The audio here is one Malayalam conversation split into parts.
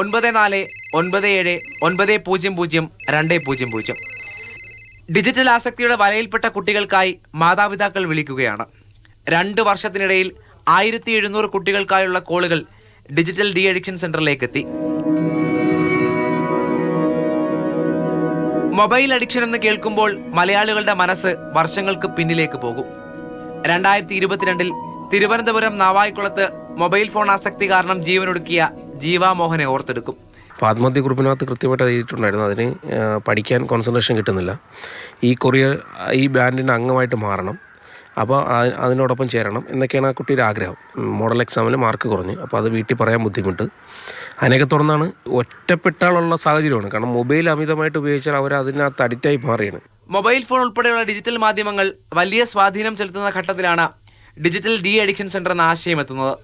ഒൻപത് നാല് ഒൻപത് ഏഴ് ഒൻപത് പൂജ്യം പൂജ്യം രണ്ട് പൂജ്യം പൂജ്യം. ഡിജിറ്റൽ ആസക്തിയുടെ വലയിൽപ്പെട്ട കുട്ടികൾക്കായി മാതാപിതാക്കൾ വിളിക്കുകയാണ്. രണ്ട് വർഷത്തിനിടയിൽ ആയിരത്തി എഴുന്നൂറ് കുട്ടികൾക്കായുള്ള കോളുകൾ ഡിജിറ്റൽ ഡി അഡിക്ഷൻ സെന്ററിലേക്ക് എത്തി മൊബൈൽ അഡിക്ഷൻ എന്ന് കേൾക്കുമ്പോൾ മലയാളികളുടെ മനസ്സ് വർഷങ്ങൾക്ക് പിന്നിലേക്ക് പോകും. രണ്ടായിരത്തി ഇരുപത്തിരണ്ടിൽ തിരുവനന്തപുരം നാവായിക്കുളത്ത് മൊബൈൽ ഫോൺ ആസക്തി കാരണം ജീവനൊടുക്കിയ ജീവാമോഹനെ ഓർത്തെടുക്കും. അപ്പോൾ ആത്മഹത്യ കുറിപ്പിനകത്ത് കൃത്യമായിട്ട് എഴുതിയിട്ടുണ്ടായിരുന്നു. അതിന് പഠിക്കാൻ കോൺസെൻട്രേഷൻ കിട്ടുന്നില്ല. ഈ കൊറിയർ ഈ ബാൻഡിന്റെ അംഗമായിട്ട് മാറണം. അപ്പോൾ അതിനോടൊപ്പം ചേരണം എന്നൊക്കെയാണ് ആ കുട്ടിയുടെ ആഗ്രഹം. മോഡൽ എക്സാമിൽ മാർക്ക് കുറഞ്ഞു. അപ്പോൾ അത് വീട്ടിൽ പറയാൻ ബുദ്ധിമുട്ട്. അതിനൊക്കെ തുടർന്നാണ് ഒറ്റപ്പെട്ടാളുള്ള സാഹചര്യമാണ്. കാരണം മൊബൈൽ അമിതമായിട്ട് ഉപയോഗിച്ചാൽ അവർ അതിനകത്ത് അഡിക്റ്റായി മാറിയാണ് മൊബൈൽ ഫോൺ ഉൾപ്പെടെയുള്ള ഡിജിറ്റൽ മാധ്യമങ്ങൾ വലിയ സ്വാധീനം ചെലുത്തുന്ന ഘട്ടത്തിലാണ് ഡിജിറ്റൽ ഡി അഡിക്ഷൻ സെന്റർ എന്ന ആശയം എത്തുന്നത്.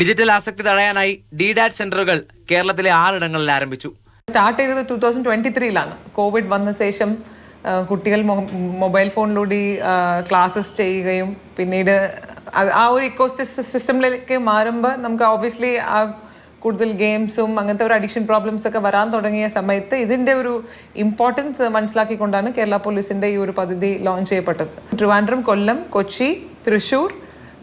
ഡിജിറ്റൽ ആസക്തി തടയാനായി ഡി ഡാറ്റ് സെന്ററുകൾ കേരളത്തിലെ ആറിടങ്ങളിൽ ആരംഭിച്ചു. സ്റ്റാർട്ട് ചെയ്തത് ടൂ തൗസൻഡ് ട്വന്റി ത്രീയിലാണ് കോവിഡ് വന്ന ശേഷം കുട്ടികൾ മൊബൈൽ ഫോണിലൂടെ ക്ലാസ്സസ് ചെയ്യുകയും പിന്നീട് ആ ഒരു ഇക്കോ സിസ്റ്റമിലേക്ക് മാറുമ്പോൾ നമുക്ക് ഓബിയസ്ലി ആ കൂടുതൽ ഗെയിംസും അങ്ങനത്തെ ഒരു അഡിക്ഷൻ പ്രോബ്ലംസ് ഒക്കെ വരാൻ തുടങ്ങിയ സമയത്ത് ഇതിന്റെ ഒരു ഇമ്പോർട്ടൻസ് മനസ്സിലാക്കിക്കൊണ്ടാണ് കേരള പോലീസിന്റെ ഈ ഒരു പദ്ധതി ലോഞ്ച് ചെയ്യപ്പെട്ടത്. ട്രിവാൻഡ്രം കൊല്ലം കൊച്ചി തൃശ്ശൂർ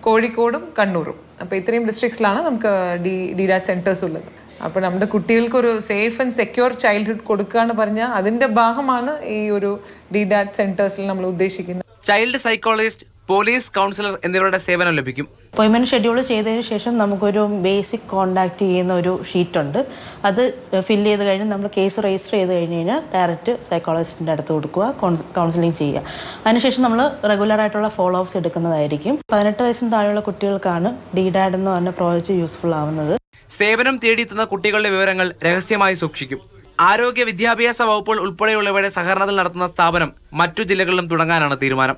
കോഴിക്കോടും കണ്ണൂരും. അപ്പോൾ ഇത്രയും ഡിസ്ട്രിക്ട്സിലാണ് നമുക്ക് ഡി ഡിഡ സെന്റേഴ്സ് ഉള്ളത്. അപ്പോൾ നമ്മുടെ കുട്ടികൾക്കൊരു സേഫ് ആൻഡ് സെക്യൂർ ചൈൽഡ്ഹുഡ് കൊടുക്കുക എന്ന് പറഞ്ഞാൽ അതിന്റെ ഭാഗമാണ് ഈ ഒരു ഡിഡാറ്റ് സെന്റേഴ്സിൽ നമ്മൾ ഉദ്ദേശിക്കുന്നത്. ചൈൽഡ് സൈക്കോളജിസ്റ്റ് പോലീസ് കൗൺസിലർ എന്നിവരുടെ സേവനം ലഭിക്കും. അപ്പോയിൻമെന്റ് ഷെഡ്യൂൾ ചെയ്തതിന് ശേഷം നമുക്കൊരു ബേസിക് കോണ്ടാക്ട് ചെയ്യുന്ന ഒരു ഷീറ്റ് ഉണ്ട് അത് ഫില്ല് ചെയ്ത് കഴിഞ്ഞ് നമ്മൾ കേസ് രജിസ്റ്റർ ചെയ്ത് കഴിഞ്ഞ് കഴിഞ്ഞാൽ ഡയറക്റ്റ് സൈക്കോളജിസ്റ്റിന്റെ അടുത്ത് കൊടുക്കുക കൗൺസിലിംഗ് ചെയ്യുക. അതിനുശേഷം നമ്മൾ റെഗുലറായിട്ടുള്ള ഫോളോ അപ്സ് എടുക്കുന്നതായിരിക്കും. പതിനെട്ട് വയസ്സിന് താഴെയുള്ള കുട്ടികൾക്കാണ് ഡി ഡാഡ് എന്ന് പറഞ്ഞ പ്രോജക്റ്റ് യൂസ്ഫുൾ ആവുന്നത്. സേവനം തേടിയെത്തുന്ന കുട്ടികളുടെ വിവരങ്ങൾ രഹസ്യമായി സൂക്ഷിക്കും. ആരോഗ്യ വിദ്യാഭ്യാസ വകുപ്പുകൾ ഉൾപ്പെടെയുള്ളവയുടെ സഹകരണത്തിൽ നടത്തുന്ന സ്ഥാപനം മറ്റു ജില്ലകളിലും തുടങ്ങാനാണ് തീരുമാനം.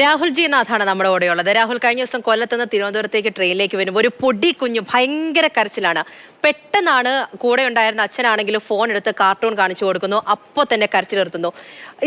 രാഹുൽ ജി നാഥാണ് നമ്മുടെ കൂടെയുള്ളത്. രാഹുൽ കഴിഞ്ഞ ദിവസം കൊല്ലത്ത് നിന്ന് തിരുവനന്തപുരത്തേക്ക് ട്രെയിനിലേക്ക് വരുമ്പോൾ ഒരു പൊടി കുഞ്ഞു ഭയങ്കര കരച്ചിലാണ്. പെട്ടെന്നാണ് കൂടെ ഉണ്ടായിരുന്ന അച്ഛനാണെങ്കിലും ഫോൺ എടുത്ത് കാർട്ടൂൺ കാണിച്ചു കൊടുക്കുന്നു. അപ്പോൾ തന്നെ കരച്ചിൽ നിർത്തുന്നു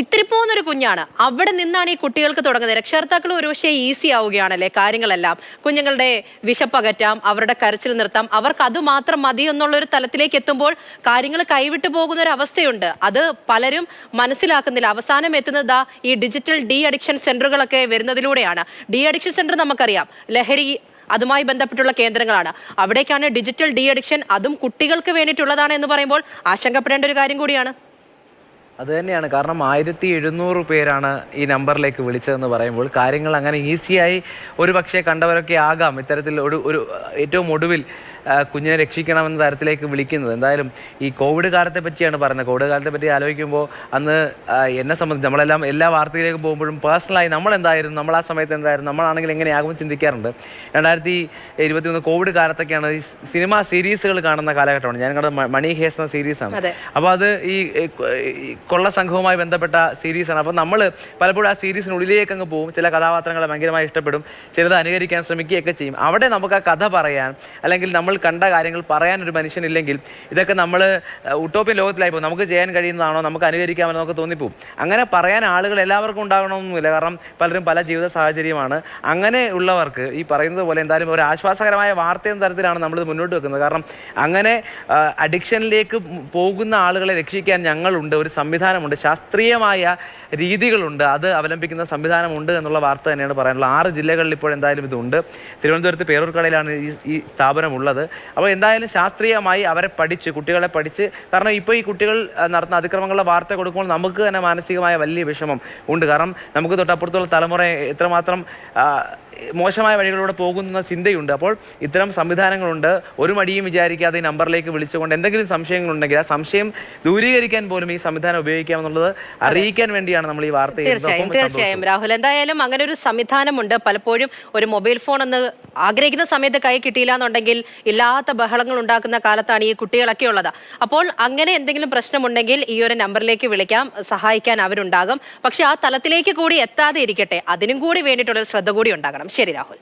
ഇത്തിരി പോകുന്നൊരു കുഞ്ഞാണ്. അവിടെ നിന്നാണ് ഈ കുട്ടികൾക്ക് തുടങ്ങുന്നത്. രക്ഷകർത്താക്കൾ ഒരുപക്ഷെ ഈസി ആവുകയാണല്ലേ കാര്യങ്ങളെല്ലാം. കുഞ്ഞുങ്ങളുടെ വിശപ്പകറ്റാം അവരുടെ കരച്ചിൽ നിർത്താം. അവർക്ക് അത് മാത്രം മതി എന്നുള്ള ഒരു തലത്തിലേക്ക് എത്തുമ്പോൾ കാര്യങ്ങൾ കൈവിട്ടു പോകുന്ന ഒരു അവസ്ഥയുണ്ട് അത് പലരും മനസ്സിലാക്കുന്നില്ല. അവസാനം എത്തുന്നത് ഈ ഡിജിറ്റൽ ഡി അഡിക്ഷൻ സെന്ററുകളൊക്കെ വരുന്നതിലൂടെയാണ്. ഡി അഡിക്ഷൻ സെന്റർ നമുക്കറിയാം. ലഹരി അതുമായി ബന്ധപ്പെട്ടുള്ള കേന്ദ്രങ്ങളാണ്. അവിടേക്കാണ് ഡിജിറ്റൽ ഡി അഡിക്ഷൻ അതും കുട്ടികൾക്ക് വേണ്ടിയിട്ടുള്ളതാണ് എന്ന് പറയുമ്പോൾ ആശങ്കപ്പെടേണ്ട ഒരു കാര്യം കൂടിയാണ്. അത് തന്നെയാണ്. കാരണം ആയിരത്തി എഴുന്നൂറ് പേരാണ് ഈ നമ്പറിലേക്ക് വിളിച്ചതെന്ന് പറയുമ്പോൾ കാര്യങ്ങൾ അങ്ങനെ ഈസിയായി ഒരു പക്ഷേ കണ്ടവരൊക്കെ ആകാം. ഇത്തരത്തിൽ ഒരു ഒരു ഏറ്റവും ഒടുവിൽ കുഞ്ഞിനെ രക്ഷിക്കണമെന്ന തരത്തിലേക്ക് വിളിക്കുന്നത്. എന്തായാലും ഈ കോവിഡ് കാലത്തെ പറ്റിയാണ് പറയുന്നത്. കോവിഡ് കാലത്തെ പറ്റി ആലോചിക്കുമ്പോൾ അന്ന് എന്നെ സംബന്ധിച്ച് നമ്മളെല്ലാം എല്ലാ വാർത്തയിലേക്ക് പോകുമ്പോഴും പേഴ്സണലായി നമ്മൾ എന്തായിരുന്നു നമ്മൾ ആ സമയത്ത് എന്തായിരുന്നു നമ്മളാണെങ്കിൽ എങ്ങനെയാകുമെന്ന് ചിന്തിക്കാറുണ്ട്. രണ്ടായിരത്തി ഇരുപത്തി മൂന്ന് കോവിഡ് കാലത്തൊക്കെയാണ് ഈ സിനിമ സീരീസുകൾ കാണുന്ന കാലഘട്ടമാണ്. ഞാൻ കണ്ട മണി ഹേസ് എന്ന സീരീസാണ്. അപ്പോൾ അത് ഈ കൊള്ള സംഘവുമായി ബന്ധപ്പെട്ട സീരീസാണ്. അപ്പോൾ നമ്മൾ പലപ്പോഴും ആ സീരീസിനുള്ളിലേക്ക് അങ്ങ് പോകും. ചില കഥാപാത്രങ്ങളെ ഭയങ്കരമായി ഇഷ്ടപ്പെടും. ചിലത് അനുകരിക്കാൻ ശ്രമിക്കുകയൊക്കെ ചെയ്യും. അവിടെ നമുക്ക് ആ കഥ പറയാൻ അല്ലെങ്കിൽ നമ്മൾ കണ്ട കാര്യങ്ങൾ പറയാൻ ഒരു മനുഷ്യനില്ലെങ്കിൽ ഇതൊക്കെ നമ്മൾ ഉട്ടോപ്യൻ ലോകത്തിലായി പോകും നമുക്ക് ചെയ്യാൻ കഴിയുന്നതാണോ നമുക്ക് അനുകരിക്കാമെന്ന് നമുക്ക് തോന്നിപ്പോവും. അങ്ങനെ പറയാൻ ആളുകൾ എല്ലാവർക്കും ഉണ്ടാകണമെന്നില്ല. കാരണം പലരും പല ജീവിത സാഹചര്യമാണ്. അങ്ങനെ ഉള്ളവർക്ക് ഈ പറയുന്നത് പോലെ എന്തായാലും ഒരു ആശ്വാസകരമായ വാർത്ത എന്ന തരത്തിലാണ് നമ്മളിത് മുന്നോട്ട് വെക്കുന്നത്. കാരണം അങ്ങനെ അഡിക്ഷനിലേക്ക് പോകുന്ന ആളുകളെ രക്ഷിക്കാൻ ഞങ്ങളുണ്ട് ഒരു സംവിധാനമുണ്ട് ശാസ്ത്രീയമായ രീതികളുണ്ട് അത് അവലംബിക്കുന്ന സംവിധാനമുണ്ട് എന്നുള്ള വാർത്ത തന്നെയാണ് പറയാനുള്ളത്. ആറ് ജില്ലകളിൽ ഇപ്പോൾ എന്തായാലും ഇതുണ്ട്. തിരുവനന്തപുരത്ത് പേരൂർക്കടയിലാണ് ഈ ഈ ഉള്ളത് അപ്പോൾ എന്തായാലും ശാസ്ത്രീയമായി അവരെ പഠിച്ച് കുട്ടികളെ പഠിച്ച് കാരണം ഇപ്പോൾ ഈ കുട്ടികൾ നടത്തുന്ന അതിക്രമങ്ങളുടെ വാർത്ത കൊടുക്കുമ്പോൾ നമുക്ക് തന്നെ മാനസികമായ വലിയ വിഷമം ഉണ്ട്. കാരണം നമുക്ക് തൊട്ടപ്പുറത്തുള്ള തലമുറ എത്രമാത്രം മോശമായ വഴികളിലൂടെ പോകുന്ന ചിന്തയുണ്ട്. അപ്പോൾ ഇത്തരം സംവിധാനങ്ങളുണ്ട്. ഒരു മടിയും വിചാരിക്കാതെ ഈ നമ്പറിലേക്ക് വിളിച്ചുകൊണ്ട് എന്തെങ്കിലും സംശയങ്ങളുണ്ടെങ്കിൽ ആ സംശയം ദൂരീകരിക്കാൻ പോലും ഈ സംവിധാനം ഉപയോഗിക്കാമെന്നുള്ളത് അറിയിക്കാൻ വേണ്ടിയാണ് നമ്മൾ ഈ വാർത്ത. തീർച്ചയായും തീർച്ചയായും. രാഹുൽ എന്തായാലും അങ്ങനെ ഒരു സംവിധാനമുണ്ട്. പലപ്പോഴും ഒരു മൊബൈൽ ഫോൺ ഒന്ന് ആഗ്രഹിക്കുന്ന സമയത്ത് കൈ കിട്ടിയില്ല എന്നുണ്ടെങ്കിൽ ഇല്ലാത്ത ബഹളങ്ങൾ ഉണ്ടാക്കുന്ന കാലത്താണ് ഈ കുട്ടികളൊക്കെ ഉള്ളത്. അപ്പോൾ അങ്ങനെ എന്തെങ്കിലും പ്രശ്നമുണ്ടെങ്കിൽ ഈ ഒരു നമ്പറിലേക്ക് വിളിക്കാം. സഹായിക്കാൻ അവരുണ്ടാകും. പക്ഷെ ആ തലത്തിലേക്ക് കൂടി എത്താതെ ഇരിക്കട്ടെ. അതിനും കൂടി വേണ്ടിയിട്ടുള്ള ശ്രദ്ധ കൂടി ഉണ്ടാകണം. ശരി രാഹുൽ.